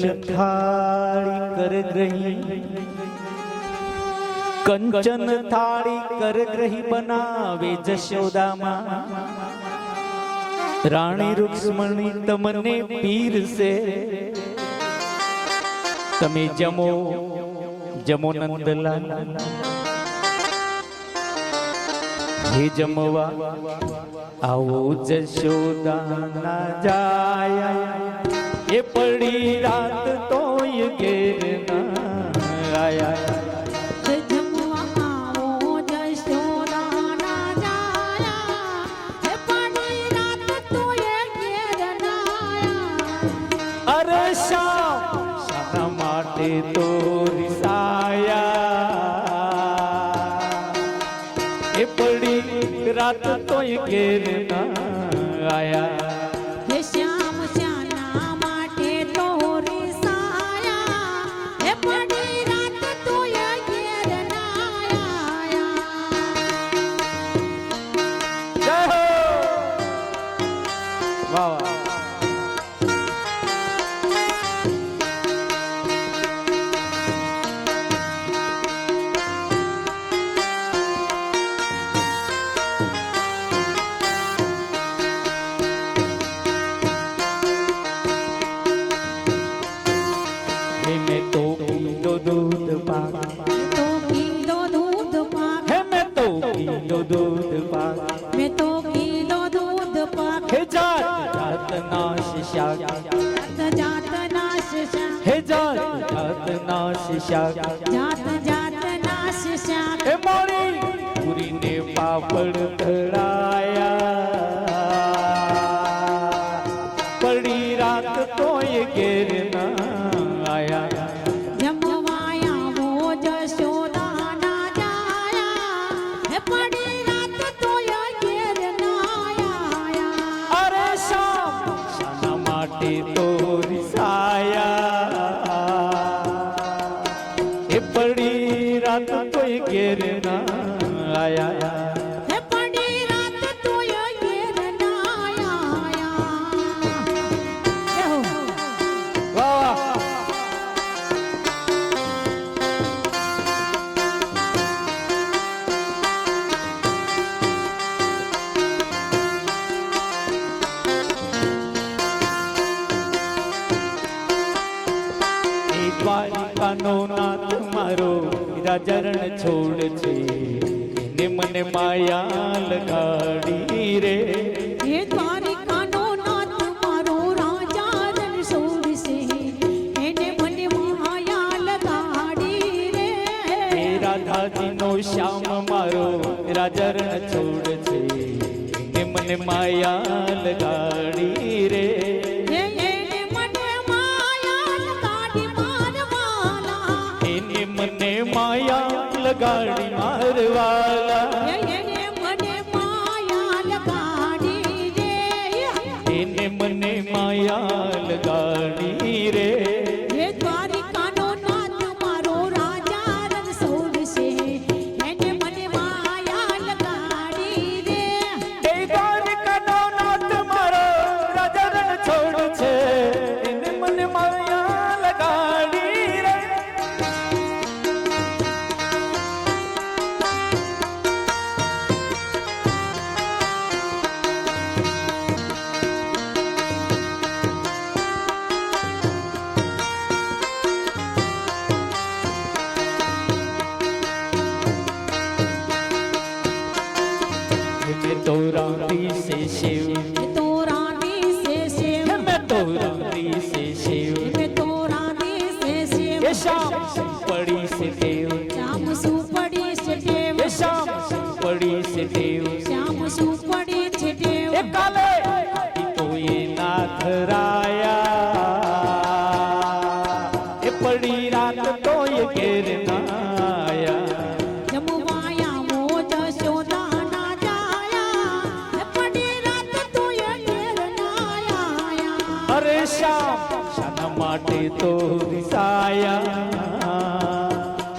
थाड़ी कर ग्रही। कंचन थाड़ी कर ग्रही बनावे जशोदामा। रानी रुक्ष्मणी तमने पीर से। तमे जमो जमो नंदलाल। हे जमवा, आओ जशोदा ना जाया। એ પડી રાત તોય ઘેર ના આયા અરે શા શાના માટે તો રિસાયા. એ પડી રાત તોય ઘેર ના આયા હે શ્યામ શાક. જાત જાત નાશ શાક. હે જાત પાપડ ધરાયા નો શ્યામ મારો રાજરણ છોડ છે. કે મને માયા લગાડી રે એને મને માયા લગાડી મારવાલા. શામ શાના માટે તો રિસાયા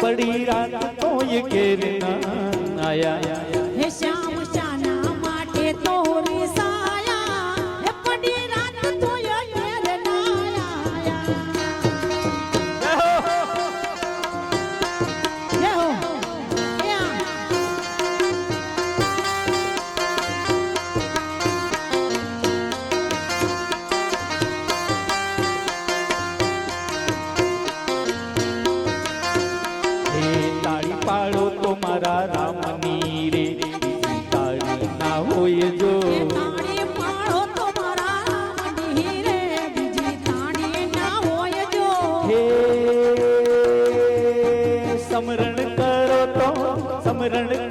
પડી રાત તો કે ઘેર ના આયા હે શ્યામ. समरण करो तो समरण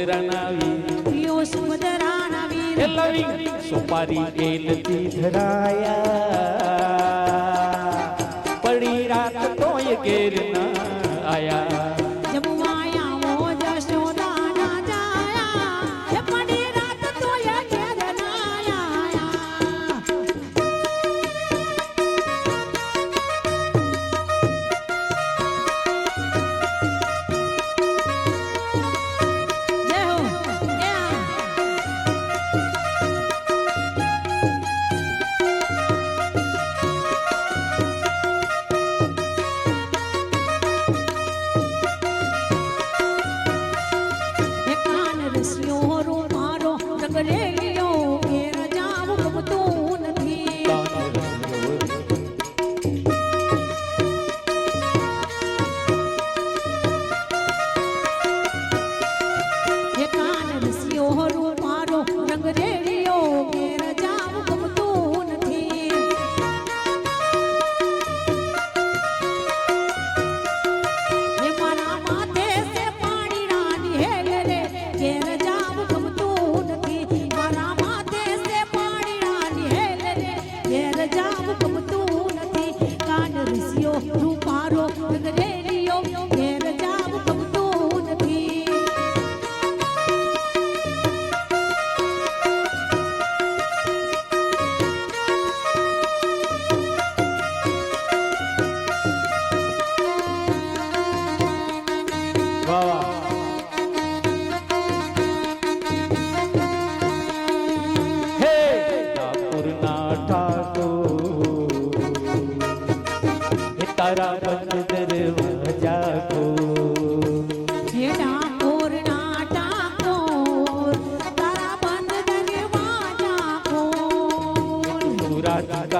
સુમદરાણાવી યો સુમદરાણાવી હે લવિંગ સોપારી એલથી ધરાયા પડી રાત તોય ઘેર ના આયા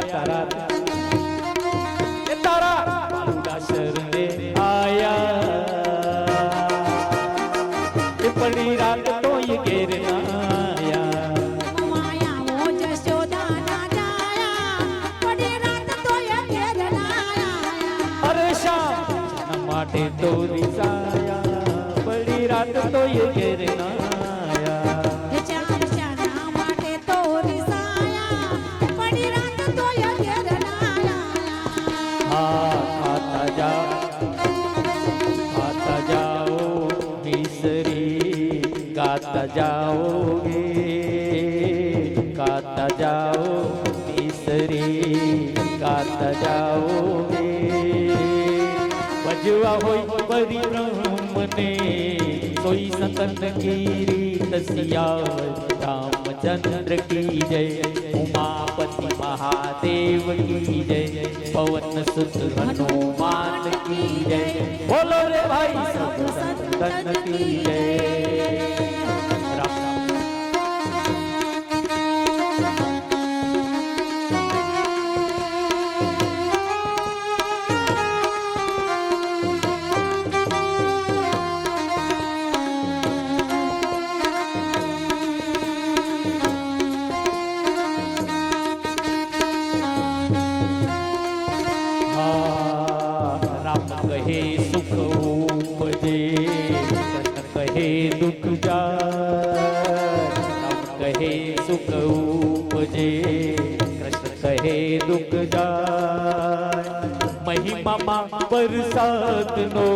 tarara. होई परि ब्रह्म ने सोई सतन की रीत सियावर रामचंद्र की जय उमापति महादेव की जय पवन सुत हनुमान की जय। बोलो रे भाई सब संतन की जय। कहे सुख उपजे कृष्ण कहे दुख जाय। महिमा पर सात नो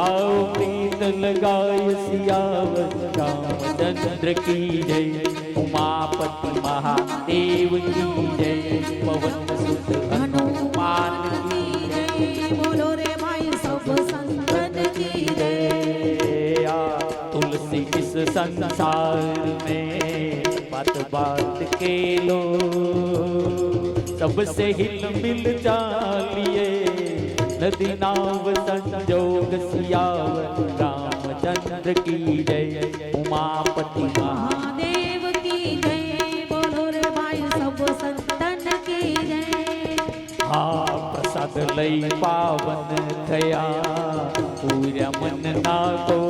आओ प्रीत लगाय सियावर राम चंद्र की जय उमापति महादेव की जय। पवन सुत हनुमान की जय। बोलो रे सब संतन की जय। तुलसी इस संसार में बात बात के लो। सबसे हिल मिल जानिए नदी नाव संजोग सियावर रामचंद्र की जय। उमापति महादेव की जय बोलो रे भाई सब संतन की जय। हाँ प्रसाद लई पावन थया पूरा मन ना तो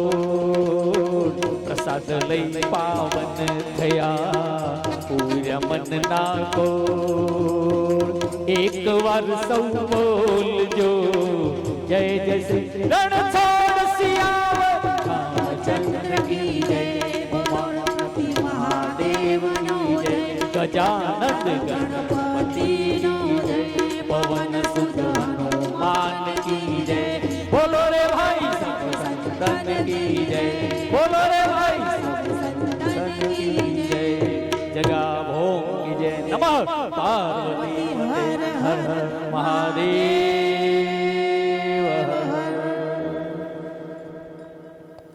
પ્રસાદ લઈ પાવન થયા પૂર્યા મનના કોટ એક વાર સૌ બોલજો જય જય શ્રી રણછોડ સિયાવર રામચંદ્ર કી જય ગણપતિ મહાદેવનો જય ગજાનંદ ગણપતિ જય પવન સુત કી જય બોલો રે ભાઈ જય જગા ભોગ કી જય નમઃ પાર્વતી હર હર મહાદેવ